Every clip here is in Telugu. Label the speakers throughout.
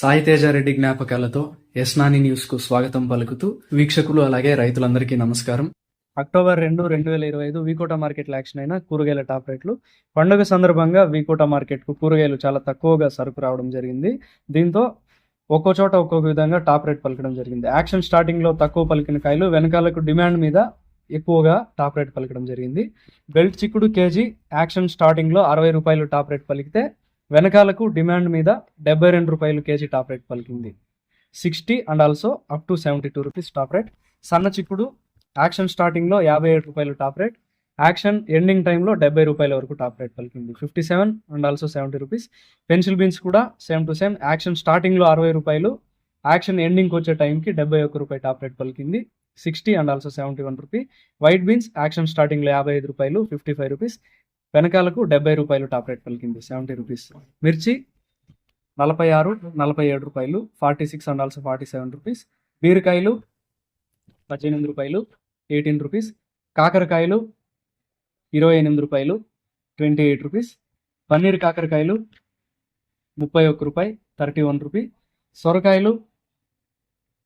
Speaker 1: సాయితేజారెడ్డి జ్ఞాపకాలతో యస్నాని న్యూస్కు స్వాగతం పలుకుతూ వీక్షకులు అలాగే రైతులందరికీ నమస్కారం. అక్టోబర్ రెండు రెండు వేల ఇరవై ఐదు వీకోటా మార్కెట్లో యాక్షన్ అయిన కూరగాయల టాప్ రేట్లు. పండుగ సందర్భంగా వీకోటా మార్కెట్కు కూరగాయలు చాలా తక్కువగా సరుకు రావడం జరిగింది. దీంతో ఒక్కో చోట ఒక్కొక్క విధంగా టాప్ రేట్ పలకడం జరిగింది. యాక్షన్ స్టార్టింగ్లో తక్కువ పలికిన కాయలు వెనకాలకు డిమాండ్ మీద ఎక్కువగా టాప్ రేట్ పలకడం జరిగింది. బెల్ట్ చిక్కుడు కేజీ యాక్షన్ స్టార్టింగ్లో అరవై రూపాయలు టాప్ రేట్ పలికితే వెనకాలకు డిమాండ్ మీద డెబ్బై రెండు రూపాయలు కేజీ టాప్ రేట్ పలికింది. Sixty and also up to seventy two rupees top rate. సన్న చిక్కుడు యాక్షన్ స్టార్టింగ్లో యాభై ఏడు రూపాయలు టాప్ రేట్. యాక్షన్ ఎండింగ్ టైంలో డెబ్బై రూపాయల వరకు టాప్ రేట్ పలికింది. Fifty seven and also seventy rupees pencil beans కూడా సేమ్ టు సేమ్ యాక్షన్ స్టార్టింగ్లో అరవై రూపాయలు. యాక్షన్ ఎండింగ్కి వచ్చే టైంకి డెబ్బై ఒక్క రూపాయి టాప్ రేట్ పలికింది. Sixty and also seventy one rupee white beans auction స్టార్టింగ్లో యాభై ఐదు రూపాయలు ఫిఫ్టీ ఫైవ్ రూపీస్ వెనకాలకు డెబ్బై రూపాయలు టాప్ రేట్ పలికింది సెవెంటీ రూపీస్. మిర్చి నలభై ఆరు నలభై ఏడు రూపాయలు forty six and also forty seven rupees. బీరకాయలు పద్దెనిమిది రూపాయలు ఎయిటీన్ రూపీస్. కాకరకాయలు ఇరవై ఎనిమిది రూపాయలు ట్వంటీ ఎయిట్ రూపీస్. పన్నీర్ కాకరకాయలు ముప్పై ఒక్క రూపాయి థర్టీ వన్ రూపీ. సొరకాయలు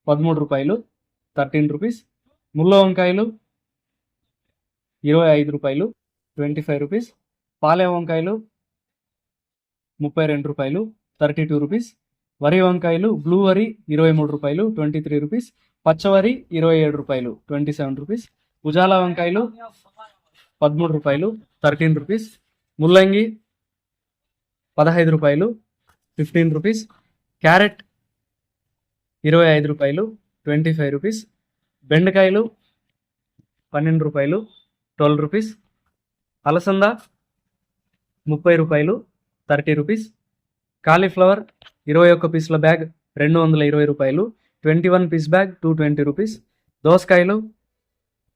Speaker 1: పదమూడు రూపాయలు థర్టీన్ రూపీస్. ముల్ల వంకాయలు ఇరవై ఐదు రూపాయలు ట్వంటీ ఫైవ్ రూపీస్. పాలే వంకాయలు ముప్పై రెండు రూపాయలు. Thirty two rupees. వరి వంకాయలు బ్లూ వరి ఇరవై మూడు రూపాయలు. Twenty three rupees. పచ్చవరి ఇరవై ఏడు రూపాయలు. Twenty seven rupees. ఉజాలా వంకాయలు పదమూడు రూపాయలు. Thirteen rupees. ముల్లంగి పదహైదు రూపాయలు. Fifteen rupees. క్యారెట్ ఇరవై ఐదు రూపాయలు. Twenty five rupees. బెండకాయలు పన్నెండు రూపాయలు. Twelve rupees. అలసంద ముప్పై రూపాయలు థర్టీ రూపీస్. కాలీఫ్లవర్ ఇరవై ఒక్క పీసుల బ్యాగ్ రెండు వందల ఇరవై రూపాయలు. Twenty one piece bag two twenty rupees. దోసకాయలు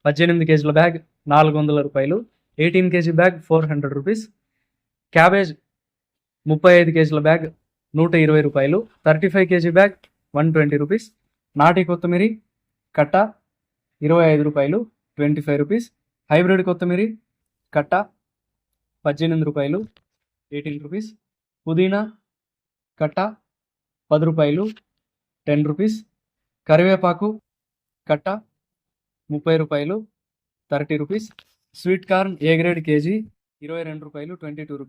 Speaker 1: పద్దెనిమిది కేజీల బ్యాగ్ నాలుగు వందల రూపాయలు. Eighteen kg bag four hundred rupees. Cabbage ముప్పై ఐదు కేజీల బ్యాగ్ నూట ఇరవై రూపాయలు. Thirty five kg bag one twenty rupees. నాటి కొత్తిమీరి కట్ట ఇరవై ఐదు రూపాయలు ట్వంటీ ఫైవ్ రూపీస్. హైబ్రిడ్ కొత్తిమీరి కట్ట పద్దెనిమిది రూపాయలు ఎయిటీన్ రూపీస్ పుదీనా కట్ట పది రూపాయలు టెన్ రూపీస్ కరివేపాకు కట్ట ముప్పై రూపాయలు thirty rupees sweet corn A grade KG? ఇరవై రెండు రూపాయలు ట్వంటీ టూ రూపీస్